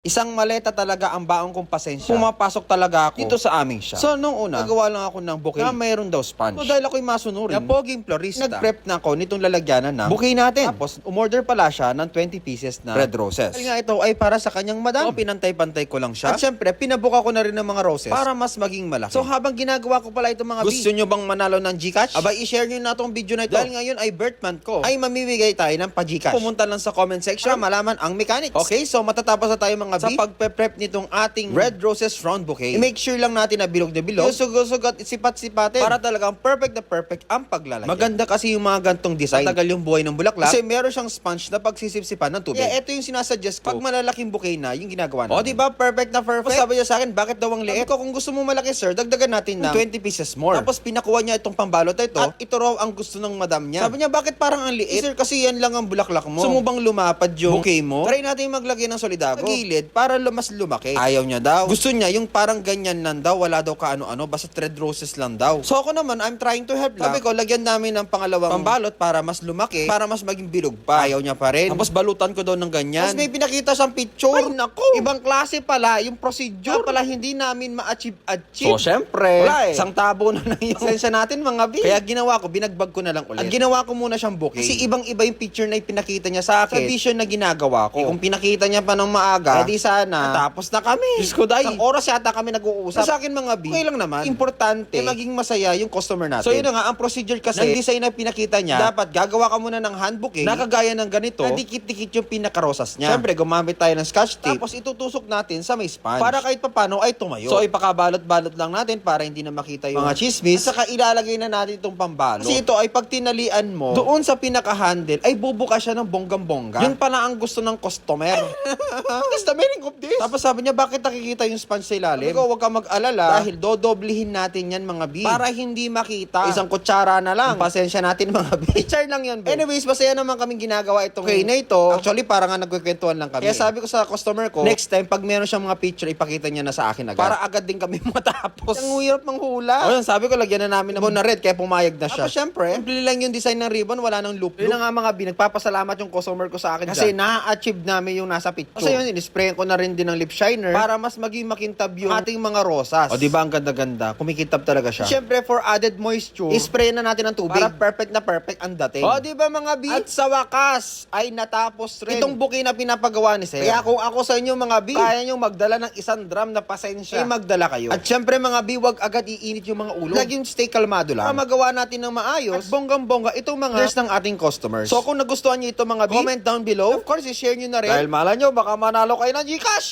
Isang maleta talaga ang baong kong pasensya. Pumapasok talaga ako dito sa aming shop. So, nung una, nagawa lang ako ng bouquet na mayroon daw sponge. So, dahil ako'y masunurin, na poging florista, nag-prep na ako nitong lalagyanan ng bouquet natin. Tapos, umorder pala siya ng 20 pieces na red roses. Dahil nga ito ay para sa kanyang madam. So, pinantay-pantay ko lang siya. At syempre, pinabuka ko na rin ng mga roses para mas maging malaki. So, habang ginagawa ko pala itong mga Gusto nyo bang manalo ng Gcash? Aba, i-share nyo na itong video na ito. Dahil ngayon ay birth month ko, ay mamimigay tayo ng pa-Gcash. Pumunta lang sa comment section para malaman ang mechanics. Okay, so matatapos na tayo mga Sa pagpe-prep nitong ating red roses round bouquet, i-make sure lang natin na bilog na bilog, usog-usog at sipat-sipatin para talagang perfect na perfect ang paglalagyan. Maganda kasi yung mga gantong design. Matagal yung buhay ng bulaklak kasi meron siyang sponge na pagsisipsipan ng tubig. Yeah, ito yung sinasuggest ko. Pag malalaking bouquet na, yung ginagawa natin. O, di ba? Perfect na perfect. Tapos sabi niya sa akin, bakit daw ang liit? Sabi ko, kung gusto mo malaki, sir, dagdagan natin ng 20 pieces more. Tapos pinakuha niya itong pambalot na ito. At ito raw ang gusto ng madam niya. Sabi niya, bakit parang ang liit? sir, kasi yan lang ang bulaklak mo. Gusto mo bang lumapad yung bouquet mo? Try natin maglagay ng solidago. Sa gilid, para lumas lumaki. Ayaw niya daw. Gusto niya yung parang ganyan lang daw. Wala daw kaano-ano. Basta red roses lang daw. So ako naman, I'm trying to help lang. Sabi ko, lagyan namin ng pangalawang pambalot para mas lumaki. Para mas maging bilog pa. Ayaw niya pa rin. Tapos balutan ko daw ng ganyan. Tapos may pinakita siyang picture. Ay, naku. Ibang klase pala. Yung procedure. pala hindi namin ma-achieve-achieve. So, syempre. Wala eh. Isang tabo na lang yung sensya natin mga bi. Kaya ginawa ko, binagbag ko na lang ulit. At ginawa ko muna siyang bouquet. Kasi ibang-iba yung picture na ipinakita niya sa akin. Sa vision na ginagawa ko. Eh, kung pinakita niya pa ng maaga, edi sana, tapos na kami. Diyos ko, dahil. Isang oras yata kami nag-uusap. Sa akin mga bi, okay lang naman. Importante, eh, maging masaya yung customer natin. So yun na nga, ang procedure kasi, ng design na pinakita niya, dapat gagawa ka muna ng hand bouquet na kagaya ng ganito, na dikit-dikit yung pinakarosas niya. Siyempre, gumamit tayo ng scotch tape. Tapos itutusok natin sa may sponge. Para kahit papano ay tumayo. So ipakabalot-balot lang natin para hindi na makita yung mga chismis. At saka ilalagay na natin itong pambalot. Kasi ito ay pag tinalian mo, doon sa pinaka-handle ay bubuka siya ng bonggang-bongga. Yun pala ang gusto ng customer. What's meaning of this? Tapos sabi niya, bakit nakikita yung sponge sa ilalim? Ikaw, huwag ka mag-alala. Dahil dodoblihin natin yan mga bi. Para hindi makita. Isang kutsara na lang. Pasensya natin mga bi. Picture lang yun, be. Anyways, masaya naman kaming ginagawa itong okay na ito. Actually, para nga nagkukwentuhan lang kami. Kaya sabi ko sa customer ko, next time, pag meron siyang mga picture, ipakita niya na sa akin agad. Para agad din kami matapos. Ang hirap ng hula. O yun, sabi ko, lagyan na namin ng na red, kaya pumayag na siya. Tapos syempre, simple lang yung design ng ribbon, wala nang loop. Yun na nga mga bi, nagpapasalamat yung customer ko sa akin Kasi na-achieve namin yung nasa picture. Kasi yun, in-spray ko na rin din ng lip shiner para mas maging makintab yung ating mga rosas. O di ba ang ganda-ganda? Kumikintab talaga siya. Syempre, for added moisture, ispray na natin ng tubig. Para perfect na perfect ang dating. O di ba mga bi? At sa wakas, ay natapos rin. Itong bouquet na pinapagawa ni Sir. Kaya kung ako sa inyo mga bi, kaya nyo magdala ng isang drum na pasensya, ay magdala kayo. At syempre mga bi, wag agad iinit yung mga ulo. Laging stay kalmado lang. Para magawa natin ng maayos, at bonggang-bongga itong mga orders ng ating customers. So kung nagustuhan nyo ito mga bi, comment down below. Of course, i-share nyo na rin. Dahil mala nyo, baka manalo kayo ng Gcash.